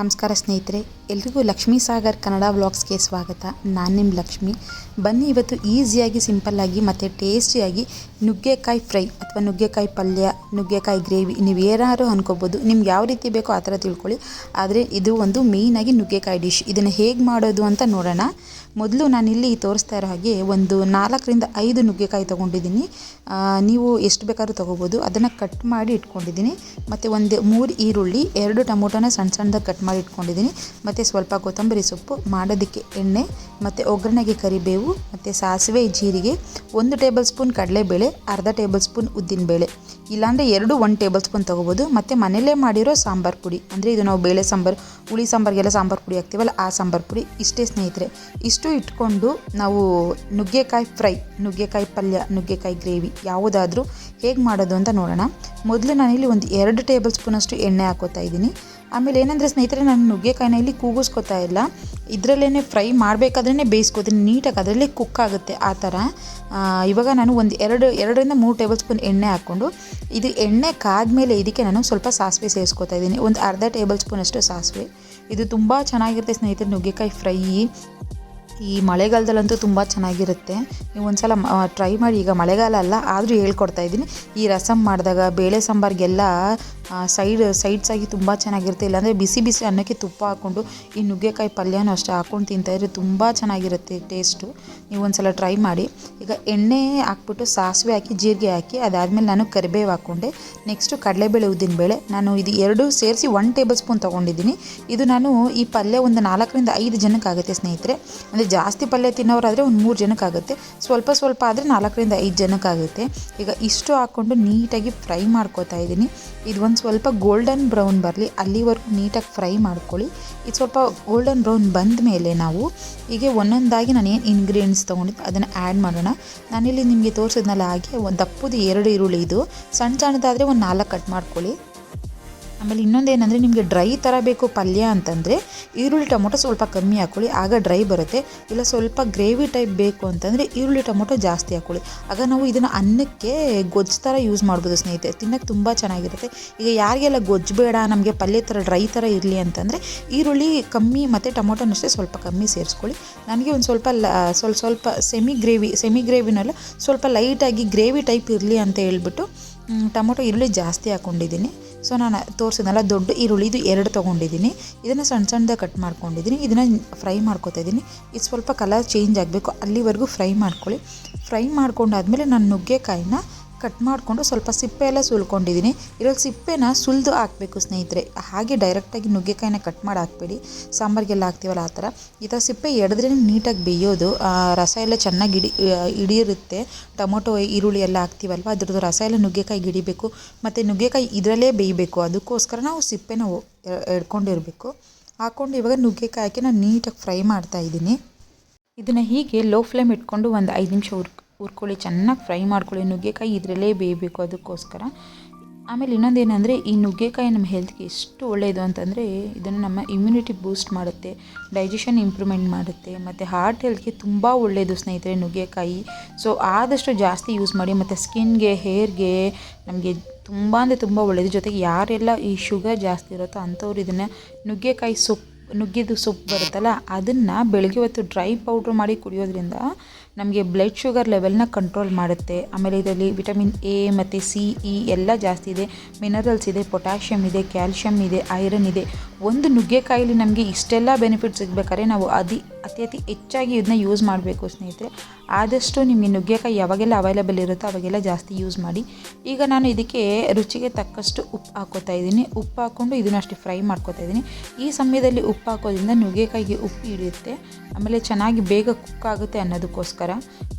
ನಮಸ್ಕಾರ ಸ್ನೇಹಿತರೆ, ಎಲ್ರಿಗೂ ಲಕ್ಷ್ಮೀ ಸಾಗರ್ ಕನ್ನಡ ವ್ಲಾಗ್ಸ್ಗೆ ಸ್ವಾಗತ. ನಾನು ನಿಮ್ಮ ಲಕ್ಷ್ಮಿ. ಬನ್ನಿ ಇವತ್ತು ಈಸಿಯಾಗಿ, ಸಿಂಪಲ್ಲಾಗಿ, ಮತ್ತು ಟೇಸ್ಟಿಯಾಗಿ ನುಗ್ಗೆಕಾಯಿ ಫ್ರೈ ಅಥವಾ ನುಗ್ಗೆಕಾಯಿ ಪಲ್ಯ, ನುಗ್ಗೆಕಾಯಿ ಗ್ರೇವಿ ನೀವು ಏನಾದ್ರು ಅಂದ್ಕೋಬೋದು ನಿಮ್ಗೆ ಯಾವ ರೀತಿ ಬೇಕೋ ಆ ಥರ ತಿಳ್ಕೊಳ್ಳಿ. ಆದರೆ ಇದು ಒಂದು ಮೇಯ್ನಾಗಿ ನುಗ್ಗೆಕಾಯಿ ಡಿಶ್ ಇದನ್ನು ಹೇಗೆ ಮಾಡೋದು ಅಂತ ನೋಡೋಣ. ಮೊದಲು ನಾನಿಲ್ಲಿ ತೋರಿಸ್ತಾ ಇರೋ ಹಾಗೆ ಒಂದು ನಾಲ್ಕರಿಂದ ಐದು ನುಗ್ಗೆಕಾಯಿ ತೊಗೊಂಡಿದ್ದೀನಿ. ನೀವು ಎಷ್ಟು ಬೇಕಾದ್ರೂ ತೊಗೋಬೋದು. ಅದನ್ನು ಕಟ್ ಮಾಡಿ ಇಟ್ಕೊಂಡಿದ್ದೀನಿ. ಮತ್ತು ಒಂದು ಮೂರು ಈರುಳ್ಳಿ, ಎರಡು ಟೊಮೊಟೊನ ಸಣ್ಣ ಸಣ್ಣದಾಗಿ ಕಟ್ ಮಾಡಿ ಇಟ್ಕೊಂಡಿದ್ದೀನಿ ಮತ್ತು ಸ್ವಲ್ಪ ಕೊತ್ತಂಬರಿ ಸೊಪ್ಪು, ಮಾಡೋದಕ್ಕೆ ಎಣ್ಣೆ, ಮತ್ತು ಒಗ್ಗರಣೆಗೆ ಕರಿಬೇವು, ಮತ್ತು ಸಾಸಿವೆ ಜೀರಿಗೆ, ಒಂದು ಟೇಬಲ್ ಸ್ಪೂನ್ ಕಡಲೆಬೇಳೆ, ಅರ್ಧ ಟೇಬಲ್ ಸ್ಪೂನ್ ಉದ್ದಿನಬೇಳೆ. ಇಲ್ಲಾಂದರೆ ಎರಡು ಒಂದು ಟೇಬಲ್ ಸ್ಪೂನ್ ತೊಗೋಬೋದು. ಮತ್ತು ಮನೆಯಲ್ಲೇ ಮಾಡಿರೋ ಸಾಂಬಾರು ಪುಡಿ. ಅಂದರೆ ಇದು ನಾವು ಬೇಳೆ ಸಾಂಬಾರು, ಹುಳಿ ಸಾಂಬಾರಿಗೆಲ್ಲ ಸಾಂಬಾರು ಪುಡಿ ಹಾಕ್ತೀವಲ್ಲ, ಆ ಸಾಂಬಾರು ಪುಡಿ ಇಷ್ಟೇ ಸ್ನೇಹಿತರೆ. ಇಷ್ಟು ಇಟ್ಕೊಂಡು ನಾವು ನುಗ್ಗೆಕಾಯಿ ಫ್ರೈ, ನುಗ್ಗೆಕಾಯಿ ಪಲ್ಯ, ನುಗ್ಗೆಕಾಯಿ ಗ್ರೇವಿ ಯಾವುದಾದ್ರೂ ಹೇಗೆ ಮಾಡೋದು ಅಂತ ನೋಡೋಣ. ಮೊದಲು ನಾನಿಲ್ಲಿ ಒಂದು ಎರಡು ಟೇಬಲ್ ಸ್ಪೂನಷ್ಟು ಎಣ್ಣೆ ಹಾಕೋತಾ ಇದ್ದೀನಿ. ಆಮೇಲೆ ಏನಂದರೆ ಸ್ನೇಹಿತರೆ, ನಾನು ನುಗ್ಗೆಕಾಯಿನ ಇಲ್ಲಿ ಕೂಗಿಸ್ಕೊತಾ ಇಲ್ಲ. ಇದರಲ್ಲೇ ಫ್ರೈ ಮಾಡಬೇಕಾದ್ರೇ ಬೇಯಿಸ್ಕೋತೀನಿ. ನೀಟಾಗಿ ಅದರಲ್ಲೇ ಕುಕ್ ಆಗುತ್ತೆ ಆ ಥರ. ಇವಾಗ ನಾನು ಒಂದು ಎರಡು, ಎರಡರಿಂದ ಮೂರು ಟೇಬಲ್ ಸ್ಪೂನ್ ಎಣ್ಣೆ ಹಾಕ್ಕೊಂಡು, ಇದು ಎಣ್ಣೆ ಕಾದ್ಮೇಲೆ ಇದಕ್ಕೆ ನಾನು ಸ್ವಲ್ಪ ಸಾಸಿವೆ ಸೇರಿಸ್ಕೊತಾ ಇದ್ದೀನಿ. ಒಂದು ಅರ್ಧ ಟೇಬಲ್ ಸ್ಪೂನಷ್ಟು ಸಾಸಿವೆ. ಇದು ತುಂಬ ಚೆನ್ನಾಗಿರುತ್ತೆ ಸ್ನೇಹಿತರೆ, ನುಗ್ಗೆಕಾಯಿ ಫ್ರೈ. ಈ ಮಳೆಗಾಲದಲ್ಲಂತೂ ತುಂಬ ಚೆನ್ನಾಗಿರುತ್ತೆ. ನೀವು ಒಂದ್ಸಲ ಟ್ರೈ ಮಾಡಿ. ಈಗ ಮಳೆಗಾಲ ಅಲ್ಲ, ಆದರೂ ಹೇಳ್ಕೊಡ್ತಾ ಇದ್ದೀನಿ. ಈ ರಸಮ್ ಮಾಡಿದಾಗ, ಬೇಳೆ ಸಾಂಬಾರಿಗೆಲ್ಲ ಸೈಡ್ ಸೈಡ್ಸಾಗಿ ತುಂಬ ಚೆನ್ನಾಗಿರುತ್ತೆ. ಇಲ್ಲಾಂದರೆ ಬಿಸಿ ಬಿಸಿ ಅನ್ನಕ್ಕೆ ತುಪ್ಪ ಹಾಕ್ಕೊಂಡು, ಈ ನುಗ್ಗೆಕಾಯಿ ಪಲ್ಯನೂ ಅಷ್ಟೇ ಹಾಕ್ಕೊಂಡು ತಿಂತಾಯಿದ್ರೆ ತುಂಬ ಚೆನ್ನಾಗಿರುತ್ತೆ ಟೇಸ್ಟು ನೀವು ಒಂದ್ಸಲ ಟ್ರೈ ಮಾಡಿ. ಈಗ ಎಣ್ಣೆ ಹಾಕ್ಬಿಟ್ಟು ಸಾಸಿವೆ ಹಾಕಿ, ಜೀರಿಗೆ ಹಾಕಿ, ಅದಾದಮೇಲೆ ನಾನು ಕರಿಬೇವು ಹಾಕ್ಕೊಂಡೆ. ನೆಕ್ಸ್ಟು ಕಡಲೆಬೇಳೆ ಉದ್ದಿನಬೇಳೆ ನಾನು ಇದು ಎರಡು ಸೇರಿಸಿ ಒನ್ ಟೇಬಲ್ ಸ್ಪೂನ್ ತೊಗೊಂಡಿದ್ದೀನಿ. ಇದು ನಾನು ಈ ಪಲ್ಯ ಒಂದು ನಾಲ್ಕರಿಂದ ಐದು ಜನಕ್ಕಾಗುತ್ತೆ ಸ್ನೇಹಿತರೆ. ಅಂದರೆ ಜಾಸ್ತಿ ಪಲ್ಯ ತಿನ್ನೋರಾದರೆ ಒಂದು ಮೂರು ಜನಕ್ಕಾಗುತ್ತೆ. ಸ್ವಲ್ಪ ಸ್ವಲ್ಪ ಆದರೆ ನಾಲ್ಕರಿಂದ ಐದು ಜನಕ್ಕಾಗುತ್ತೆ. ಈಗ ಇಷ್ಟು ಹಾಕ್ಕೊಂಡು ನೀಟಾಗಿ ಫ್ರೈ ಮಾಡ್ಕೋತಾ ಇದ್ದೀನಿ. ಇದು ಒಂದು ಸ್ವಲ್ಪ ಗೋಲ್ಡನ್ ಬ್ರೌನ್ ಬರಲಿ, ಅಲ್ಲಿವರೆಗೂ ನೀಟಾಗಿ ಫ್ರೈ ಮಾಡ್ಕೊಳ್ಳಿ. ಇದು ಸ್ವಲ್ಪ ಗೋಲ್ಡನ್ ಬ್ರೌನ್ ಬಂದ ಮೇಲೆ ನಾವು ಹೀಗೆ ಒಂದೊಂದಾಗಿ ನಾನು ಏನು ಇಂಗ್ರೀಡಿಯೆಂಟ್ಸ್ ತೊಗೊಂಡಿದ್ದು ಅದನ್ನು ಆ್ಯಡ್ ಮಾಡೋಣ. ನಾನಿಲ್ಲಿ ನಿಮಗೆ ತೋರಿಸಿದ್ನಲ್ಲ ಹಾಗೆ ಒಂದು ದಪ್ಪದು ಎರಡು ಈರುಳ್ಳಿ ಇದು. ಸಣ್ಣ ಸಣ್ಣದಾದರೆ ಒಂದು ನಾಲ್ಕು ಕಟ್ ಮಾಡ್ಕೊಳ್ಳಿ. ಆಮೇಲೆ ಇನ್ನೊಂದೇನೆಂದರೆ ನಿಮಗೆ ಡ್ರೈ ಥರ ಬೇಕು ಪಲ್ಯ ಅಂತಂದರೆ ಈರುಳ್ಳಿ ಟೊಮೊಟೊ ಸ್ವಲ್ಪ ಕಮ್ಮಿ ಹಾಕ್ಕೊಳ್ಳಿ ಆಗ ಡ್ರೈ ಬರುತ್ತೆ. ಇಲ್ಲ ಸ್ವಲ್ಪ ಗ್ರೇವಿ ಟೈಪ್ ಬೇಕು ಅಂತಂದರೆ ಈರುಳ್ಳಿ ಟೊಮೊಟೊ ಜಾಸ್ತಿ ಹಾಕ್ಕೊಳ್ಳಿ ಆಗ ನಾವು ಇದನ್ನು ಅನ್ನಕ್ಕೆ ಗೊಜ್ಜು ಥರ ಯೂಸ್ ಮಾಡ್ಬೋದು ಸ್ನೇಹಿತರೆ. ತಿನ್ನೋಕ್ಕೆ ತುಂಬ ಚೆನ್ನಾಗಿರುತ್ತೆ. ಈಗ ಯಾರಿಗೆಲ್ಲ ಗೊಜ್ಜು ಬೇಡ, ನಮಗೆ ಪಲ್ಯ ಥರ ಡ್ರೈ ಥರ ಇರಲಿ ಅಂತಂದರೆ ಈರುಳ್ಳಿ ಕಮ್ಮಿ ಮತ್ತು ಟೊಮೊಟೊನಷ್ಟೇ ಸ್ವಲ್ಪ ಕಮ್ಮಿ ಸೇರಿಸ್ಕೊಳ್ಳಿ. ನನಗೆ ಒಂದು ಸ್ವಲ್ಪ ಲ, ಸ್ವಲ್ಪ ಸ್ವಲ್ಪ ಸೆಮಿ ಗ್ರೇವಿ ಸೆಮಿ ಗ್ರೇವಿನಲ್ಲ ಸ್ವಲ್ಪ ಲೈಟಾಗಿ ಗ್ರೇವಿ ಟೈಪ್ ಇರಲಿ ಅಂತ ಹೇಳ್ಬಿಟ್ಟು ಟೊಮೊಟೊ ಈರುಳ್ಳಿ ಜಾಸ್ತಿ ಹಾಕ್ಕೊಂಡಿದ್ದೀನಿ ಸೊ ನಾನು ತೋರಿಸಿದ್ನಲ್ಲ ದೊಡ್ಡ ಈರುಳ್ಳಿ ಇದು ಎರಡು ತೊಗೊಂಡಿದ್ದೀನಿ. ಇದನ್ನು ಸಣ್ಣ ಸಣ್ಣದಾಗಿ ಕಟ್ ಮಾಡ್ಕೊಂಡಿದ್ದೀನಿ. ಇದನ್ನು ಫ್ರೈ ಮಾಡ್ಕೊತಾ ಇದ್ದೀನಿ. ಇದು ಸ್ವಲ್ಪ ಕಲರ್ ಚೇಂಜ್ ಆಗಬೇಕು. ಅಲ್ಲಿವರೆಗೂ ಫ್ರೈ ಮಾಡ್ಕೊಳ್ಳಿ. ಫ್ರೈ ಮಾಡ್ಕೊಂಡಾದ್ಮೇಲೆ ನಾನು ನುಗ್ಗೆಕಾಯಿನ ಕಟ್ ಮಾಡಿಕೊಂಡು ಸ್ವಲ್ಪ ಸಿಪ್ಪೆ ಎಲ್ಲ ಸುಲ್ಕೊಂಡಿದ್ದೀನಿ. ಇದ್ರಲ್ಲಿ ಸಿಪ್ಪೆನ ಸುಲಿದು ಹಾಕಬೇಕು ಸ್ನೇಹಿತರೆ. ಹಾಗೆ ಡೈರೆಕ್ಟಾಗಿ ನುಗ್ಗೆಕಾಯಿನ ಕಟ್ ಮಾಡಿ ಹಾಕ್ಬೇಡಿ. ಸಾಂಬಾರಿಗೆಲ್ಲ ಹಾಕ್ತೀವಲ್ಲ ಆ ಥರ. ಈ ಥರ ಸಿಪ್ಪೆ ಎಡದ್ರೇ ನೀಟಾಗಿ ಬೇಯೋದು. ರಸ ಎಲ್ಲ ಚೆನ್ನಾಗಿ ಇಡಿ ಹಿಡಿಯಿರುತ್ತೆ ಟೊಮೊಟೊ, ಈರುಳ್ಳಿ ಎಲ್ಲ ಹಾಕ್ತೀವಲ್ವ? ಅದ್ರದ್ದು ರಸ ಎಲ್ಲ ನುಗ್ಗೆಕಾಯಿ ಹಿಡಿಬೇಕು. ಮತ್ತು ನುಗ್ಗೆಕಾಯಿ ಇದರಲ್ಲೇ ಬೇಯಬೇಕು. ಅದಕ್ಕೋಸ್ಕರ ನಾವು ಸಿಪ್ಪೆನ ಎಡ್ಕೊಂಡಿರಬೇಕು ಹಾಕ್ಕೊಂಡು ಇವಾಗ ನುಗ್ಗೆಕಾಯಿ ಹಾಕಿ ನಾನು ನೀಟಾಗಿ ಫ್ರೈ ಮಾಡ್ತಾ ಇದ್ದೀನಿ. ಇದನ್ನು ಹೀಗೆ ಲೋ ಫ್ಲೇಮ್ ಇಟ್ಕೊಂಡು ಒಂದು ಐದು ನಿಮಿಷ ಹುರ್ಕ್ ಹುರ್ಕೊಳ್ಳಿ, ಚೆನ್ನಾಗಿ ಫ್ರೈ ಮಾಡ್ಕೊಳ್ಳಿ. ನುಗ್ಗೆಕಾಯಿ ಇದರಲ್ಲೇ ಬೇಯಬೇಕು ಅದಕ್ಕೋಸ್ಕರ. ಆಮೇಲೆ ಇನ್ನೊಂದೇನೆಂದರೆ, ಈ ನುಗ್ಗೆಕಾಯಿ ನಮ್ಮ ಹೆಲ್ತ್ಗೆ ಎಷ್ಟು ಒಳ್ಳೆಯದು ಅಂತಂದರೆ, ಇದನ್ನು ನಮ್ಮ ಇಮ್ಯುನಿಟಿ ಬೂಸ್ಟ್ ಮಾಡುತ್ತೆ ಡೈಜೆಷನ್ ಇಂಪ್ರೂವ್ಮೆಂಟ್ ಮಾಡುತ್ತೆ, ಮತ್ತು ಹಾರ್ಟ್ ಹೆಲ್ತ್ಗೆ ತುಂಬ ಒಳ್ಳೆಯದು ಸ್ನೇಹಿತರೆ ನುಗ್ಗೆಕಾಯಿ. ಸೊ ಆದಷ್ಟು ಜಾಸ್ತಿ ಯೂಸ್ ಮಾಡಿ, ಮತ್ತು ಸ್ಕಿನ್ಗೆ ಹೇರ್ಗೆ ನಮಗೆ ತುಂಬ ಅಂದರೆ ತುಂಬ ಒಳ್ಳೆಯದು ಜೊತೆಗೆ ಯಾರೆಲ್ಲ ಈ ಶುಗರ್ ಜಾಸ್ತಿ ಇರುತ್ತೋ ಅಂಥವ್ರು ಇದನ್ನು ನುಗ್ಗೆಕಾಯಿ ಸೊಪ್ಪು ನುಗ್ಗಿದ್ದು ಸೊಪ್ಪು ಬರುತ್ತಲ್ಲ, ಅದನ್ನು ಬೆಳಗ್ಗೆ ಹೊತ್ತು ಡ್ರೈ ಪೌಡ್ರ್ ಮಾಡಿ ಕುಡಿಯೋದ್ರಿಂದ ನಮಗೆ ಬ್ಲಡ್ ಶುಗರ್ ಲೆವೆಲ್ನ ಕಂಟ್ರೋಲ್ ಮಾಡುತ್ತೆ. ಆಮೇಲೆ ಇದರಲ್ಲಿ ವಿಟಮಿನ್ ಎ ಮತ್ತು ಸಿ ಇ ಎಲ್ಲ ಜಾಸ್ತಿ ಇದೆ. ಮಿನರಲ್ಸ್ ಇದೆ ಪೊಟ್ಯಾಷಿಯಮ್ ಇದೆ ಕ್ಯಾಲ್ಶಿಯಮ್ ಇದೆ ಐರನ್ ಇದೆ. ಒಂದು ನುಗ್ಗೆಕಾಯಲ್ಲಿ ನಮಗೆ ಇಷ್ಟೆಲ್ಲ ಬೆನಿಫಿಟ್ ಸಿಗಬೇಕಾದ್ರೆ ನಾವು ಅತಿ ಅತಿ ಅತಿ ಹೆಚ್ಚಾಗಿ ಇದನ್ನ ಯೂಸ್ ಮಾಡಬೇಕು ಸ್ನೇಹಿತರೆ. ಆದಷ್ಟು ನಿಮಗೆ ನುಗ್ಗೆಕಾಯಿ ಯಾವಾಗೆಲ್ಲ ಅವೈಲೇಬಲ್ ಇರುತ್ತೋ ಅವಾಗೆಲ್ಲ ಜಾಸ್ತಿ ಯೂಸ್ ಮಾಡಿ. ಈಗ ನಾನು ಇದಕ್ಕೆ ರುಚಿಗೆ ತಕ್ಕಷ್ಟು ಉಪ್ಪು ಹಾಕೋತಾ ಇದ್ದೀನಿ. ಉಪ್ಪು ಹಾಕ್ಕೊಂಡು ಇದನ್ನು ಅಷ್ಟೇ ಫ್ರೈ ಮಾಡ್ಕೋತಾ ಇದ್ದೀನಿ. ಈ ಸಮಯದಲ್ಲಿ ಉಪ್ಪು ಹಾಕೋದ್ರಿಂದ ನುಗ್ಗೆಕಾಯಿಗೆ ಉಪ್ಪು ಹಿಡಿಯುತ್ತೆ. ಆಮೇಲೆ ಚೆನ್ನಾಗಿ ಬೇಗ ಕುಕ್ ಆಗುತ್ತೆ ಅನ್ನೋದಕ್ಕೋಸ್ಕರ.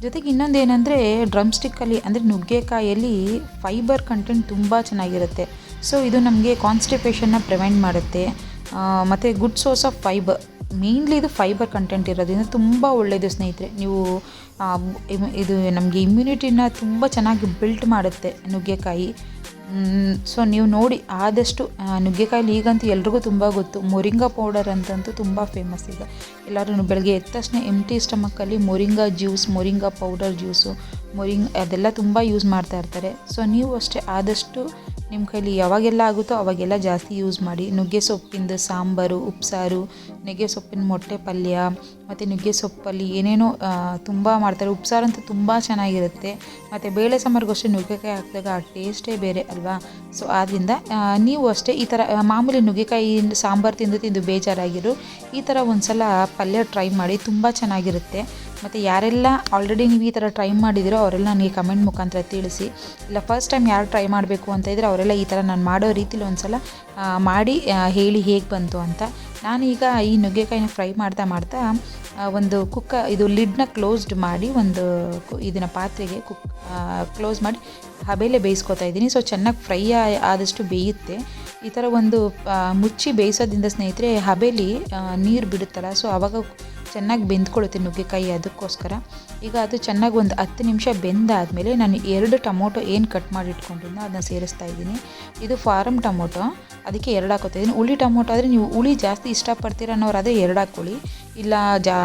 ಜೊತೆಗೆ ಇನ್ನೊಂದು ಏನಂದರೆ ಡ್ರಮ್ ಸ್ಟಿಕ್ಕಲ್ಲಿ ಅಂದರೆ ನುಗ್ಗೆಕಾಯಲ್ಲಿ ಫೈಬರ್ ಕಂಟೆಂಟ್ ತುಂಬ ಚೆನ್ನಾಗಿರುತ್ತೆ. ಸೊ ಇದು ನಮಗೆ ಕಾನ್ಸ್ಟಿಪೇಷನ್ನ ಪ್ರಿವೆಂಟ್ ಮಾಡುತ್ತೆ. ಮತ್ತು good source of fibre mainly ಇದು ಫೈಬರ್ ಕಂಟೆಂಟ್ ಇರೋದ್ರಿಂದ ತುಂಬ ಒಳ್ಳೆಯದು ಸ್ನೇಹಿತರೆ. ನೀವು ಇದು ನಮಗೆ ಇಮ್ಯುನಿಟಿನ ತುಂಬ ಚೆನ್ನಾಗಿ ಬಿಲ್ಟ್ ಮಾಡುತ್ತೆ ನುಗ್ಗೆಕಾಯಿ. ಸೊ ನೀವು ನೋಡಿ ಆದಷ್ಟು ನುಗ್ಗೆಕಾಯಿಲಿ ನುಗ್ಗೆಕಾಯಲ್ಲಿ ಈಗಂತೂ ಎಲ್ರಿಗೂ ತುಂಬ ಗೊತ್ತು. ಮೊರಿಂಗಾ ಪೌಡರ್ ಅಂತಂತೂ ತುಂಬ ಫೇಮಸ್ ಈಗ. ಎಲ್ಲರೂ ಬೆಳಗ್ಗೆ ಎದ್ದ ತಕ್ಷಣ empty ಸ್ಟಮಕ್ಕಲ್ಲಿ moringa juice moringa powder juice ಮೊರಿಂಗ್, ಅದೆಲ್ಲ ತುಂಬ ಯೂಸ್ ಮಾಡ್ತಾ ಇರ್ತಾರೆ. ಸೊ ನೀವು ಅಷ್ಟೇ ಆದಷ್ಟು ನಿಮ್ಮ ಕೈಲಿ ಯಾವಾಗೆಲ್ಲ ಆಗುತ್ತೋ ಅವಾಗೆಲ್ಲ ಜಾಸ್ತಿ ಯೂಸ್ ಮಾಡಿ. ನುಗ್ಗೆ ಸೊಪ್ಪಿಂದು ಸಾಂಬಾರು, ಉಪ್ಸಾರು ನುಗ್ಗೆ ಸೊಪ್ಪಿನ ಮೊಟ್ಟೆ ಪಲ್ಯ, ಮತ್ತು ನುಗ್ಗೆ ಸೊಪ್ಪಲ್ಲಿ ಏನೇನೋ ತುಂಬ ಮಾಡ್ತಾರೆ. ಉಪ್ಸಾರು ಅಂತೂ ತುಂಬ ಚೆನ್ನಾಗಿರುತ್ತೆ. ಮತ್ತು ಬೇಳೆ ಸಾಂಬಾರಿಗೂ ಅಷ್ಟೇ ನುಗ್ಗೆಕಾಯಿ ಹಾಕಿದಾಗ ಆ ಟೇಸ್ಟೇ ಬೇರೆ ಅಲ್ವಾ? ಸೊ ಆದ್ದರಿಂದ ನೀವು ಅಷ್ಟೇ ಈ ಥರ ಮಾಮೂಲಿ ನುಗ್ಗೆಕಾಯಿ ಸಾಂಬಾರು ತಿಂದು ತಿಂದು ಬೇಜಾರಾಗಿರು. ಈ ಥರ ಒಂದು ಸಲ ಪಲ್ಯ ಟ್ರೈ ಮಾಡಿ ತುಂಬ ಚೆನ್ನಾಗಿರುತ್ತೆ. ಮತ್ತು ಯಾರೆಲ್ಲ ಆಲ್ರೆಡಿ ನೀವು ಈ ಥರ ಟ್ರೈ ಮಾಡಿದಿರೋ ಅವರೆಲ್ಲ ನನಗೆ ಕಮೆಂಟ್ ಮುಖಾಂತರ ತಿಳಿಸಿ. ಇಲ್ಲ ಫಸ್ಟ್ ಟೈಮ್ ಯಾರು ಟ್ರೈ ಮಾಡಬೇಕು ಅಂತ ಇದ್ದರೆ ಅವರೆಲ್ಲ ಈ ಥರ ನಾನು ಮಾಡೋ ರೀತಿಲಿ ಒಂದು ಸಲ ಮಾಡಿ ಹೇಳಿ ಹೇಗೆ ಬಂತು ಅಂತ. ನಾನೀಗ ಈ ನುಗ್ಗೆಕಾಯಿನ ಫ್ರೈ ಮಾಡ್ತಾ ಮಾಡ್ತಾ ಒಂದು ಕುಕ್ಕ, ಇದು ಲಿಡ್ನ ಕ್ಲೋಸ್ಡ್ ಮಾಡಿ ಒಂದು ಇದನ್ನ ಪಾತ್ರೆಗೆ ಕುಕ್ ಕ್ಲೋಸ್ ಮಾಡಿ ಹಬೇಲೆ ಬೇಯಿಸ್ಕೊತಾ ಇದ್ದೀನಿ. ಸೊ ಚೆನ್ನಾಗಿ ಫ್ರೈ ಆದಷ್ಟು ಬೇಯುತ್ತೆ. ಈ ಥರ ಒಂದು ಮುಚ್ಚಿ ಬೇಯಿಸೋದ್ರಿಂದ ಸ್ನೇಹಿತರೆ ಹಬೇಲಿ ನೀರು ಬಿಡುತ್ತಲ್ಲ ಸೊ ಆವಾಗ ಚೆನ್ನಾಗಿ ಬೆಂದ್ಕೊಳ್ಳುತ್ತೆ ನುಗ್ಗೆಕಾಯಿ ಅದಕ್ಕೋಸ್ಕರ. ಈಗ ಅದು ಚೆನ್ನಾಗಿ ಒಂದು ಹತ್ತು ನಿಮಿಷ ಬೆಂದಾದಮೇಲೆ ನಾನು ಎರಡು ಟೊಮೊಟೊ ಏನು ಕಟ್ ಮಾಡಿ ಇಟ್ಕೊಂಡಿದ್ದೋ ಅದನ್ನ ಸೇರಿಸ್ತಾ ಇದ್ದೀನಿ. ಇದು ಫಾರಮ್ ಟೊಮೊಟೊ, ಅದಕ್ಕೆ ಎರಡು ಹಾಕೋತಿದ್ದೀನಿ ಹುಳಿ ಟೊಮೊಟೊ ಆದರೆ ನೀವು ಹುಳಿ ಜಾಸ್ತಿ ಇಷ್ಟಪಡ್ತೀರ ಅನ್ನೋರು ಅದೇ ಎರಡು ಹಾಕ್ಕೊಳ್ಳಿ. ಇಲ್ಲ, ಜಾ,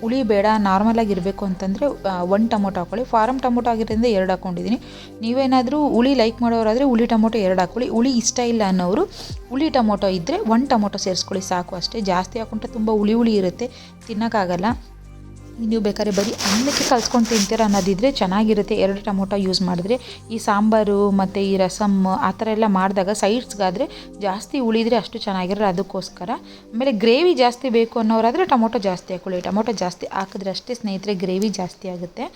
ಹುಳಿ ಬೇಡ ನಾರ್ಮಲಾಗಿ ಇರಬೇಕು ಅಂತಂದರೆ ಒಂದು ಟೊಮೊಟೊ ಹಾಕ್ಕೊಳ್ಳಿ ಫಾರಮ್ ಟೊಮೊಟೊ ಆಗಿರೋದ್ರಿಂದ ಎರಡು ಹಾಕ್ಕೊಂಡಿದ್ದೀನಿ ನೀವೇನಾದರೂ ಹುಳಿ ಲೈಕ್ ಮಾಡೋರಾದರೆ ಹುಳಿ ಟೊಮೊಟೊ ಎರಡು ಹಾಕ್ಕೊಳ್ಳಿ ಹುಳಿ ಇಷ್ಟ ಇಲ್ಲ ಅನ್ನೋರು ಹುಳಿ ಟೊಮೊಟೊ ಇದ್ದರೆ ಒಂದು ಟೊಮೊಟೊ ಸೇರಿಸ್ಕೊಳ್ಳಿ ಸಾಕು ಅಷ್ಟೇ. ಜಾಸ್ತಿ ಹಾಕೊಂಡ್ರೆ ತುಂಬ ಹುಳಿ ಹುಳಿ ಇರುತ್ತೆ. ತಿನ್ನೋಕ್ಕಾಗಲ್ಲ. ನೀವು ಬೇಕಾದ್ರೆ ಬರೀ ಅನ್ನಕ್ಕೆ ಕಲ್ಸ್ಕೊಂಡು ತಿಂತೀರ ಅನ್ನೋದಿದ್ರೆ ಚೆನ್ನಾಗಿರುತ್ತೆ. ಎರಡು ಟೊಮೊಟೊ ಯೂಸ್ ಮಾಡಿದ್ರೆ ಈ ಸಾಂಬಾರು ಮತ್ತು ಈ ರಸಮ್ ಆ ಥರ ಎಲ್ಲ ಮಾಡಿದಾಗ ಸೈಡ್ಸ್ಗಾದರೆ ಜಾಸ್ತಿ ಉಳಿದ್ರೆ ಅಷ್ಟು ಚೆನ್ನಾಗಿರೋ ಅದಕ್ಕೋಸ್ಕರ. ಆಮೇಲೆ ಗ್ರೇವಿ ಜಾಸ್ತಿ ಬೇಕು ಅನ್ನೋರಾದರೆ ಟೊಮೊಟೊ ಜಾಸ್ತಿ ಹಾಕ್ಕೊಳ್ಳಿ ಟೊಮೊಟೊ ಜಾಸ್ತಿ ಹಾಕಿದ್ರೆ ಅಷ್ಟೇ ಸ್ನೇಹಿತರೆ ಗ್ರೇವಿ ಜಾಸ್ತಿ ಆಗುತ್ತೆ.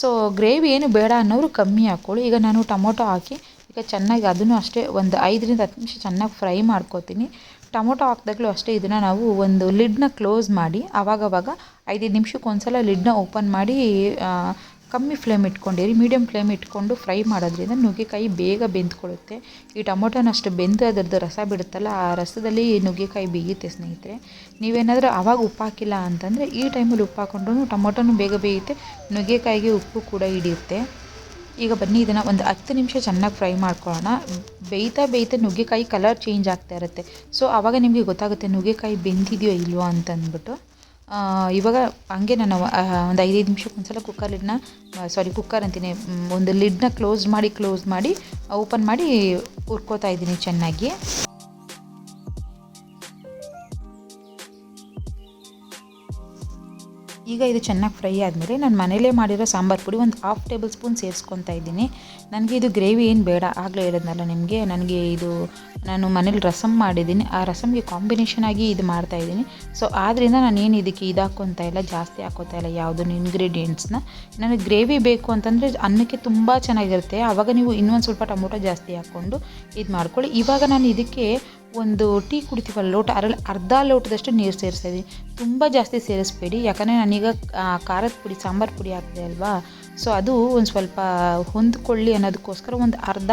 ಸೊ ಗ್ರೇವಿ ಏನು ಬೇಡ ಅನ್ನೋರು ಕಮ್ಮಿ ಹಾಕ್ಕೊಳ್ಳಿ ಈಗ ನಾನು ಟೊಮೊಟೊ ಹಾಕಿ ಈಗ ಚೆನ್ನಾಗಿ ಅದನ್ನು ಅಷ್ಟೇ ಒಂದು ಐದರಿಂದ ಹತ್ತು ನಿಮಿಷ ಚೆನ್ನಾಗಿ ಫ್ರೈ ಮಾಡ್ಕೊತೀನಿ. ಟೊಮೊಟೊ ಹಾಕಿದಾಗಲೂ ಅಷ್ಟೇ ಇದನ್ನು ನಾವು ಒಂದು ಲಿಡ್ನ ಕ್ಲೋಸ್ ಮಾಡಿ ಆವಾಗವಾಗ ಐದೈದು ನಿಮಿಷಕ್ಕೆ ಒಂದ್ಸಲ ಲಿಡ್ನ ಓಪನ್ ಮಾಡಿ ಕಮ್ಮಿ ಫ್ಲೇಮ್ ಇಟ್ಕೊಂಡಿರಿ ಮೀಡಿಯಮ್ ಫ್ಲೇಮ್ ಇಟ್ಕೊಂಡು ಫ್ರೈ ಮಾಡೋದ್ರಿಂದ ನುಗ್ಗೆಕಾಯಿ ಬೇಗ ಬೆಂದ್ಕೊಳ್ಳುತ್ತೆ. ಈ ಟೊಮೊಟೊನ ಅಷ್ಟು ಬೆಂದು ಅದರದ್ದು ರಸ ಬಿಡುತ್ತಲ್ಲ ಆ ರಸದಲ್ಲಿ ನುಗ್ಗೆಕಾಯಿ ಬೇಯುತ್ತೆ ಸ್ನೇಹಿತರೆ. ನೀವೇನಾದರೂ ಆವಾಗ ಉಪ್ಪು ಹಾಕಿಲ್ಲ ಅಂತಂದರೆ ಈ ಟೈಮಲ್ಲಿ ಉಪ್ಪು ಹಾಕೊಂಡ್ರೂ ಟೊಮೊಟೊನೂ ಬೇಗ ಬೇಯುತ್ತೆ ನುಗ್ಗೆಕಾಯಿಗೆ ಉಪ್ಪು ಕೂಡ ಹಿಡಿಯುತ್ತೆ. ಈಗ ಬನ್ನಿ ಇದನ್ನು ಒಂದು ಹತ್ತು ನಿಮಿಷ ಚೆನ್ನಾಗಿ ಫ್ರೈ ಮಾಡ್ಕೊಳ್ಳೋಣ. ಬೇಯ್ತಾ ಬೇಯ್ತಾ ನುಗ್ಗೆಕಾಯಿ ಕಲರ್ ಚೇಂಜ್ ಆಗ್ತಾ ಇರುತ್ತೆ. ಸೊ ಆವಾಗ ನಿಮಗೆ ಗೊತ್ತಾಗುತ್ತೆ ನುಗ್ಗೆಕಾಯಿ ಬೆಂದಿದೆಯೋ ಇಲ್ವೋ ಅಂತ ಅಂದ್ಬಿಟ್ಟು ಆ, ಇವಾಗ ಹಂಗೆ ನಾನು ಒಂದು ಐದೈದು ನಿಮಿಷಕ್ಕೆ ಒಂದ್ಸಲ ಕುಕ್ಕರ್ ಲಿಡ್ನ ಸಾರಿ ಕುಕ್ಕರ್ ಅಂತೀನಿ ಒಂದು ಲಿಡ್ನ ಕ್ಲೋಸ್ ಮಾಡಿ ಕ್ಲೋಸ್ ಮಾಡಿ ಓಪನ್ ಮಾಡಿ, ಹುರ್ಕೋತಾ ಇದ್ದೀನಿ ಚೆನ್ನಾಗಿ. ಈಗ ಇದು ಚೆನ್ನಾಗಿ ಫ್ರೈ ಆದಮೇಲೆ ನಾನು ಮನೇಲೇ ಮಾಡಿರೋ ಸಾಂಬಾರು ಪುಡಿ ಒಂದು ಹಾಫ್ ಟೇಬಲ್ ಸ್ಪೂನ್ ಸೇರಿಸ್ಕೊತಾ ಇದ್ದೀನಿ. ನನಗೆ ಇದು ಗ್ರೇವಿ ಏನು ಬೇಡ, ಆಗಲೇ ಹೇಳೋದ್ನಲ್ಲ ನಿಮಗೆ, ನನಗೆ ಇದು ನಾನು ಮನೇಲಿ ರಸಮ್ ಮಾಡಿದ್ದೀನಿ. ಆ ರಸಮ್ಗೆ ಕಾಂಬಿನೇಷನ್ ಆಗಿ ಇದು ಮಾಡ್ತಾ ಇದ್ದೀನಿ. ಸೊ ಆದ್ದರಿಂದ ನಾನು ಏನು ಇದಕ್ಕೆ ಇದು ಇಲ್ಲ, ಜಾಸ್ತಿ ಹಾಕೋತಾ ಇಲ್ಲ ಯಾವುದನ್ನು ಇಂಗ್ರೀಡಿಯೆಂಟ್ಸ್ನ ನನಗೆ ಗ್ರೇವಿ ಬೇಕು ಅಂತಂದರೆ ಅನ್ನಕ್ಕೆ ತುಂಬ ಚೆನ್ನಾಗಿರುತ್ತೆ. ಆವಾಗ ನೀವು ಇನ್ನೊಂದು ಸ್ವಲ್ಪ ಟೊಮೊಟೊ ಜಾಸ್ತಿ ಹಾಕ್ಕೊಂಡು ಇದು ಮಾಡ್ಕೊಳ್ಳಿ. ಇವಾಗ ನಾನು ಇದಕ್ಕೆ ಒಂದು ಟೀ ಕುಡಿತೀವಲ್ಲ ಲೋಟ ಅದರಲ್ಲಿ ಅರ್ಧ ಲೋಟದಷ್ಟು ನೀರು ಸೇರಿಸ್ತಾ ಇದ್ದೀನಿ. ತುಂಬ ಜಾಸ್ತಿ ಸೇರಿಸ್ಬೇಡಿ. ಯಾಕಂದರೆ ನಾನೀಗ ಖಾರದ ಪುಡಿ, ಸಾಂಬಾರು ಪುಡಿ ಹಾಕಿದೆ ಅಲ್ವಾ? ಸೊ ಅದು ಒಂದು ಸ್ವಲ್ಪ ಹೊಂದ್ಕೊಳ್ಳಿ ಅನ್ನೋದಕ್ಕೋಸ್ಕರ ಒಂದು ಅರ್ಧ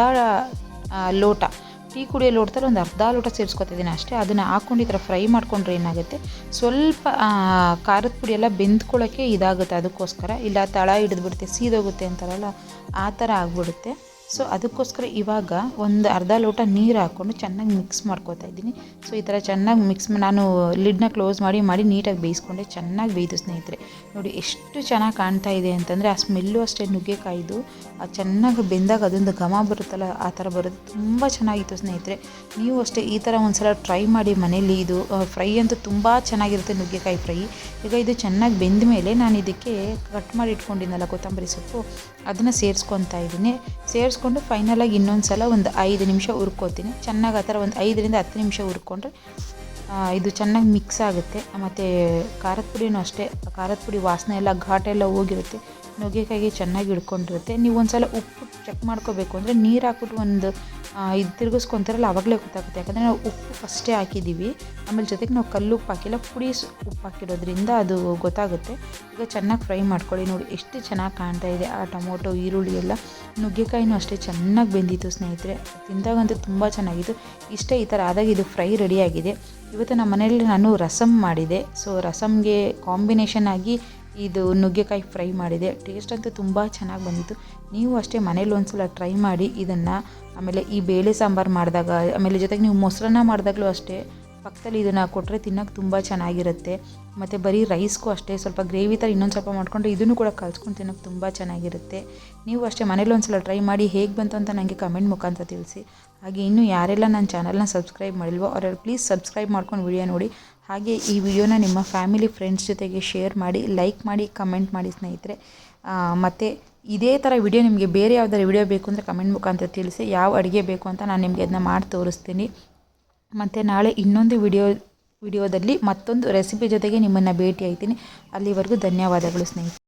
ಲೋಟ. ಟೀ ಕುಡಿಯೋ ಲೋಟದಲ್ಲಿ ಒಂದು ಅರ್ಧ ಲೋಟ ಸೇರಿಸ್ಕೊತಿದ್ದೀನಿ ಅಷ್ಟೇ. ಅದನ್ನು ಹಾಕ್ಕೊಂಡು ಈ ಥರ ಫ್ರೈ ಮಾಡಿಕೊಂಡ್ರೆ ಏನಾಗುತ್ತೆ? ಸ್ವಲ್ಪ ಖಾರದ ಪುಡಿ ಎಲ್ಲ ಬೆಂದ್ಕೊಳ್ಳೋಕ್ಕೆ ಇದಾಗುತ್ತೆ. ಅದಕ್ಕೋಸ್ಕರ. ಇಲ್ಲ, ತಳ ಹಿಡಿದ್ಬಿಡುತ್ತೆ, ಸೀದೋಗುತ್ತೆ ಅಂತಾರಲ್ಲ? ಆ ಥರ ಆಗ್ಬಿಡುತ್ತೆ. ಸೊ ಅದಕ್ಕೋಸ್ಕರ ಇವಾಗ ಒಂದು ಅರ್ಧ ಲೋಟ ನೀರು ಹಾಕ್ಕೊಂಡು ಚೆನ್ನಾಗಿ ಮಿಕ್ಸ್ ಮಾಡ್ಕೊತಾ ಇದ್ದೀನಿ. ಸೊ ಈ ಥರ ಚೆನ್ನಾಗಿ ಮಿಕ್ಸ್ ನಾನು ಲಿಡ್ನ ಕ್ಲೋಸ್ ಮಾಡಿ ಮಾಡಿ ನೀಟಾಗಿ ಬೇಯಿಸ್ಕೊಂಡೆ. ಚೆನ್ನಾಗಿ ಬೇಯ್ದು ಸ್ನೇಹಿತರೆ. ನೋಡಿ ಎಷ್ಟು ಚೆನ್ನಾಗಿ ಕಾಣ್ತಾ ಇದೆ ಅಂತಂದರೆ, ಆ ಸ್ಮೆಲ್ಲು ಅಷ್ಟೇ ನುಗ್ಗೆಕಾಯಿದು. ಚೆನ್ನಾಗಿ ಬೆಂದಾಗ ಅದೊಂದು ಘಮ ಬರುತ್ತಲ್ಲ, ಆ ಥರ ಬರುತ್ತೆ. ತುಂಬ ಚೆನ್ನಾಗಿತ್ತು ಸ್ನೇಹಿತರೆ. ನೀವು ಅಷ್ಟೇ ಈ ಥರ ಒಂದು ಸಲ ಟ್ರೈ ಮಾಡಿ ಮನೇಲಿ ಇದು ಫ್ರೈ ಅಂತೂ ತುಂಬ ಚೆನ್ನಾಗಿರುತ್ತೆ ನುಗ್ಗೆಕಾಯಿ ಫ್ರೈ ಈಗ ಇದು ಚೆನ್ನಾಗಿ ಬೆಂದ ಮೇಲೆ ನಾನು ಇದಕ್ಕೆ ಕಟ್ ಮಾಡಿ ಇಟ್ಕೊಂಡಿದ್ದೆನಲ್ಲ ಕೊತ್ತಂಬರಿ ಸೊಪ್ಪು, ಅದನ್ನು ಸೇರಿಸ್ಕೊತಾ ಇದ್ದೀನಿ. ಸೇರಿಸ್ಕೊಂಡು ಫೈನಲಾಗಿ ಇನ್ನೊಂದು ಸಲ ಒಂದು ಐದು ನಿಮಿಷ ಹುರ್ಕೋತೀನಿ. ಚೆನ್ನಾಗಿ ಆ ಥರ ಒಂದು ಐದರಿಂದ ಹತ್ತು ನಿಮಿಷ ಹುರ್ಕೊಂಡ್ರೆ ಇದು ಚೆನ್ನಾಗಿ ಮಿಕ್ಸ್ ಆಗುತ್ತೆ. ಮತ್ತು ಖಾರದ ಪುಡಿನೂ ಅಷ್ಟೇ. ಖಾರದ ಪುಡಿ ವಾಸನೆ ಎಲ್ಲ ಘಾಟ ಎಲ್ಲ ಹೋಗಿರುತ್ತೆ. ನುಗ್ಗೆಕಾಯಿಗೆ ಚೆನ್ನಾಗಿ ಹಿಡ್ಕೊಂಡಿರುತ್ತೆ. ನೀವು ಒಂದು ಸಲ ಉಪ್ಪು ಚೆಕ್ ಮಾಡ್ಕೋಬೇಕು ಅಂದರೆ ನೀರು ಹಾಕ್ಬಿಟ್ಟು ಒಂದು ಇದು ತಿರುಗಿಸ್ಕೊತಾರಲ್ಲ ಆವಾಗಲೇ ಗೊತ್ತಾಗುತ್ತೆ. ಯಾಕಂದರೆ ನಾವು ಉಪ್ಪು ಫಸ್ಟೇ ಹಾಕಿದ್ದೀವಿ. ಆಮೇಲೆ ಜೊತೆಗೆ ನಾವು ಕಲ್ಲು ಉಪ್ಪು ಹಾಕಿಲ್ಲ, ಪುಡಿ ಉಪ್ಪು ಹಾಕಿರೋದ್ರಿಂದ ಅದು ಗೊತ್ತಾಗುತ್ತೆ. ಈಗ ಚೆನ್ನಾಗಿ ಫ್ರೈ ಮಾಡ್ಕೊಳ್ಳಿ ನೋಡಿ, ಎಷ್ಟು ಚೆನ್ನಾಗಿ ಕಾಣ್ತಾ ಇದೆ ಆ ಟೊಮೊಟೊ, ಈರುಳ್ಳಿ ಎಲ್ಲ. ನುಗ್ಗೆಕಾಯಿನೂ ಅಷ್ಟೇ ಚೆನ್ನಾಗಿ ಬೆಂದಿತ್ತು ಸ್ನೇಹಿತರೆ. ತಿಂದಾಗಂತೂ ತುಂಬ ಚೆನ್ನಾಗಿತ್ತು. ಇಷ್ಟೇ ಈ ಥರ ಆದಾಗ ಇದು ಫ್ರೈ ರೆಡಿಯಾಗಿದೆ ಇವತ್ತು ನಮ್ಮ ಮನೆಯಲ್ಲಿ ನಾನು ರಸಮ್ ಮಾಡಿದೆ. ಸೊ ರಸಮ್ಗೆ ಕಾಂಬಿನೇಷನ್ ಆಗಿ ಇದು ನುಗ್ಗೆಕಾಯಿ ಫ್ರೈ ಮಾಡಿದೆ. ಟೇಸ್ಟ್ ಅಂತೂ ತುಂಬ ಚೆನ್ನಾಗಿ ಬಂದಿತ್ತು. ನೀವು ಅಷ್ಟೇ ಮನೇಲಿ ಒಂದ್ಸಲ ಟ್ರೈ ಮಾಡಿ ಇದನ್ನು, ಆಮೇಲೆ ಈ ಬೇಳೆ ಸಾಂಬಾರು ಮಾಡಿದಾಗ, ಆಮೇಲೆ ಜೊತೆಗೆ ನೀವು ಮೊಸರನ್ನ ಮಾಡಿದಾಗಲೂ ಅಷ್ಟೇ, ಪಕ್ಕದಲ್ಲಿ ಇದನ್ನು ಕೊಟ್ಟರೆ ತಿನ್ನೋಕೆ ತುಂಬ ಚೆನ್ನಾಗಿರುತ್ತೆ. ಮತ್ತು ಬರೀ ರೈಸ್ಗೂ ಅಷ್ಟೇ, ಸ್ವಲ್ಪ ಗ್ರೇವಿ ಥರ ಇನ್ನೊಂದು ಸ್ವಲ್ಪ ಮಾಡಿಕೊಂಡು ಇದನ್ನು ಕೂಡ ಕಲ್ಸ್ಕೊಂಡು ತಿನ್ನೋಕೆ ತುಂಬ ಚೆನ್ನಾಗಿರುತ್ತೆ. ನೀವು ಅಷ್ಟೇ ಮನೇಲಿ ಒಂದ್ಸಲ ಟ್ರೈ ಮಾಡಿ ಹೇಗೆ ಬಂತು ಅಂತ ನನಗೆ ಕಮೆಂಟ್ ಮುಖಾಂತರ ತಿಳಿಸಿ. ಹಾಗೆ ಇನ್ನೂ ಯಾರೆಲ್ಲ ನನ್ನ ಚಾನಲ್ನ ಸಬ್ಸ್ಕ್ರೈಬ್ ಮಾಡಿಲ್ವೋ, ಅವರೆಲ್ಲ ಪ್ಲೀಸ್ ಸಬ್ಸ್ಕ್ರೈಬ್ ಮಾಡ್ಕೊಂಡು ವಿಡಿಯೋ ನೋಡಿ. ಹಾಗೆ ಈ ವಿಡಿಯೋನ ನಿಮ್ಮ ಫ್ಯಾಮಿಲಿ ಫ್ರೆಂಡ್ಸ್ ಜೊತೆಗೆ ಶೇರ್ ಮಾಡಿ, ಲೈಕ್ ಮಾಡಿ, ಕಮೆಂಟ್ ಮಾಡಿ ಸ್ನೇಹಿತರೆ. ಮತ್ತು ಇದೇ ಥರ ವಿಡಿಯೋ ನಿಮಗೆ ಬೇರೆ ಯಾವ್ದಾರು ವಿಡಿಯೋ ಬೇಕು ಅಂದರೆ ಕಮೆಂಟ್ ಮುಖಾಂತರ ತಿಳಿಸಿ, ಯಾವ ಅಡುಗೆ ಬೇಕು ಅಂತ ನಾನು ನಿಮಗೆ ಅದನ್ನ ಮಾಡಿ ತೋರಿಸ್ತೀನಿ. ಮತ್ತು ನಾಳೆ ಇನ್ನೊಂದು ವಿಡಿಯೋ, ವಿಡಿಯೋದಲ್ಲಿ ಮತ್ತೊಂದು ರೆಸಿಪಿ ಜೊತೆಗೆ ನಿಮ್ಮನ್ನು ಭೇಟಿ ಆಯ್ತೀನಿ ಅಲ್ಲಿವರೆಗೂ ಧನ್ಯವಾದಗಳು ಸ್ನೇಹಿತರೆ.